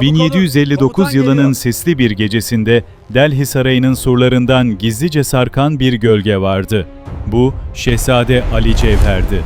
1759 yılının sisli bir gecesinde Delhi Sarayı'nın surlarından gizlice sarkan bir gölge vardı. Bu Şehzade Ali Cevher'di.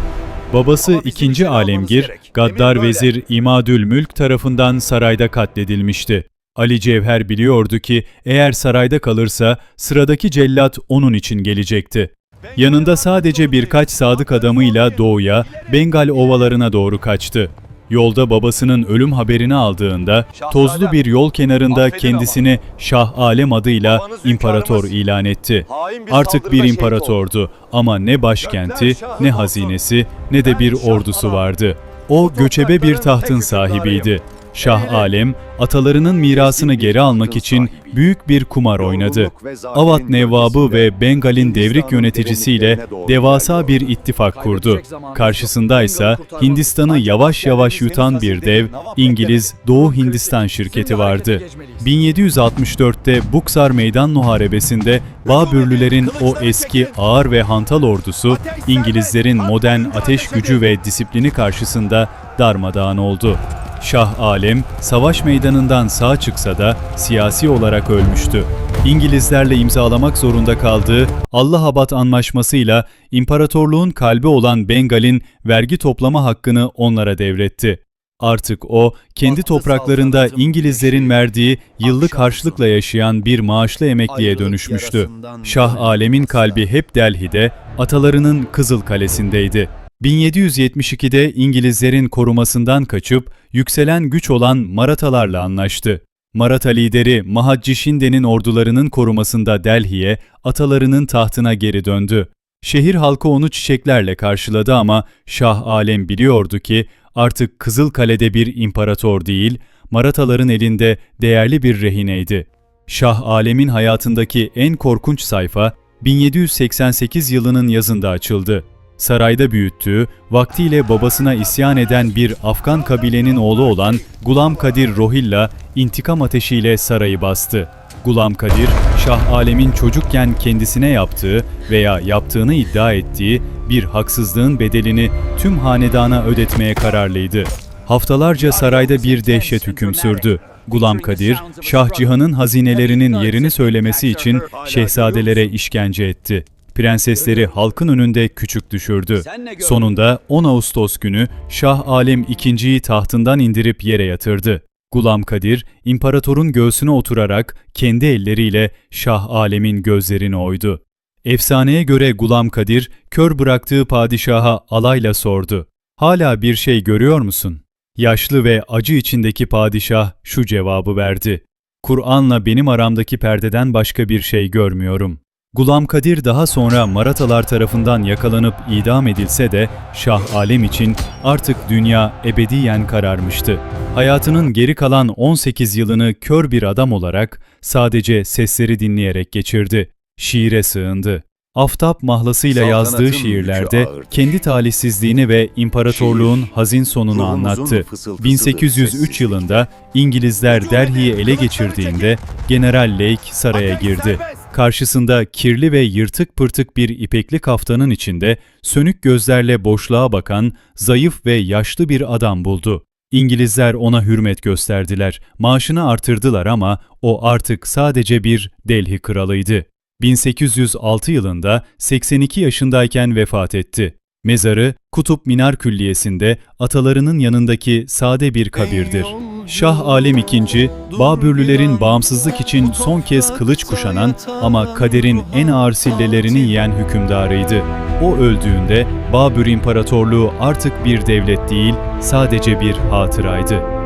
Babası Ama bizim 2. içeri almamız Alemgir. Gaddar. Vezir İmadül Mülk tarafından sarayda katledilmişti. Ali Cevher biliyordu ki eğer sarayda kalırsa sıradaki cellat onun için gelecekti. Yanında sadece birkaç sadık adamıyla doğuya, Bengal ovalarına doğru kaçtı. Yolda babasının ölüm haberini aldığında tozlu bir yol kenarında kendisini Şah Alem adıyla imparator ilan etti. Artık bir imparatordu ama ne başkenti, ne hazinesi, ne de bir ordusu vardı. O göçebe bir tahtın sahibiydi. Şah Alem, atalarının mirasını geri almak için büyük bir kumar oynadı. Avat Nevvabı ve Bengal'in devrik yöneticisiyle devasa bir ittifak kurdu. Karşısındaysa Hindistan'ı yavaş yavaş yutan bir dev İngiliz Doğu Hindistan şirketi vardı. 1764'te Buksar Meydan Muharebesi'nde Babürlülerin o eski ağır ve hantal ordusu İngilizlerin modern ateş gücü ve disiplini karşısında darmadağın oldu. Şah Alem savaş meydanından sağ çıksa da siyasi olarak ölmüştü. İngilizlerle imzalamak zorunda kaldığı Allahabad Anlaşması'yla imparatorluğun kalbi olan Bengal'in vergi toplama hakkını onlara devretti. Artık o, kendi topraklarında İngilizlerin verdiği yıllık harçlıkla yaşayan bir maaşlı emekliye dönüşmüştü. Şah Alem'in kalbi hep Delhi'de, atalarının Kızıl Kalesi'ndeydi. 1772'de İngilizlerin korumasından kaçıp yükselen güç olan Maratalarla anlaştı. Maratha lideri Mahadji Shinde'nin ordularının korumasında Delhi'ye, atalarının tahtına geri döndü. Şehir halkı onu çiçeklerle karşıladı ama Şah Alem biliyordu ki artık Kızıl Kale'de bir imparator değil, Marathaların elinde değerli bir rehineydi. Şah Alem'in hayatındaki en korkunç sayfa 1788 yılının yazında açıldı. Sarayda büyüttüğü, vaktiyle babasına isyan eden bir Afgan kabilenin oğlu olan Gulam Kadir Rohilla intikam ateşiyle sarayı bastı. Gulam Kadir, Şah Alem'in çocukken kendisine yaptığı veya yaptığını iddia ettiği bir haksızlığın bedelini tüm hanedana ödetmeye kararlıydı. Haftalarca sarayda bir dehşet hüküm sürdü. Gulam Kadir, Şah Cihan'ın hazinelerinin yerini söylemesi için şehzadelere işkence etti. Prensesleri halkın önünde küçük düşürdü. Sonunda 10 Ağustos günü Şah Alem II.'yi tahtından indirip yere yatırdı. Gulam Kadir, imparatorun göğsüne oturarak kendi elleriyle Şah Alem'in gözlerini oydu. Efsaneye göre Gulam Kadir, kör bıraktığı padişaha alayla sordu. Hala bir şey görüyor musun? Yaşlı ve acı içindeki padişah şu cevabı verdi. Kur'an'la benim aramdaki perdeden başka bir şey görmüyorum. Gulam Kadir daha sonra Maratalar tarafından yakalanıp idam edilse de Şah Alem için artık dünya ebediyen kararmıştı. Hayatının geri kalan 18 yılını kör bir adam olarak sadece sesleri dinleyerek geçirdi. Şiire sığındı. Aftap mahlasıyla yazdığı Saltanatın şiirlerde yükü ağırdı. kendi talihsizliğini ve imparatorluğun Şiir, hazin sonunu anlattı. fısıltısıdır, 1803 sessizlik. yılında İngilizler Delhi'yi ele geçirdiğinde General Lake saraya girdi. Karşısında kirli ve yırtık pırtık bir ipekli kaftanın içinde sönük gözlerle boşluğa bakan zayıf ve yaşlı bir adam buldu. İngilizler ona hürmet gösterdiler, maaşını artırdılar ama o artık sadece bir Delhi kralıydı. 1806 yılında 82 yaşındayken vefat etti. Mezarı Kutup Minar Külliyesi'nde atalarının yanındaki sade bir kabirdir. Şah Alem II, Babürlülerin bağımsızlık için son kez kılıç kuşanan ama kaderin en ağır sillelerini yiyen hükümdarıydı. O öldüğünde Babür İmparatorluğu artık bir devlet değil, sadece bir hatıraydı.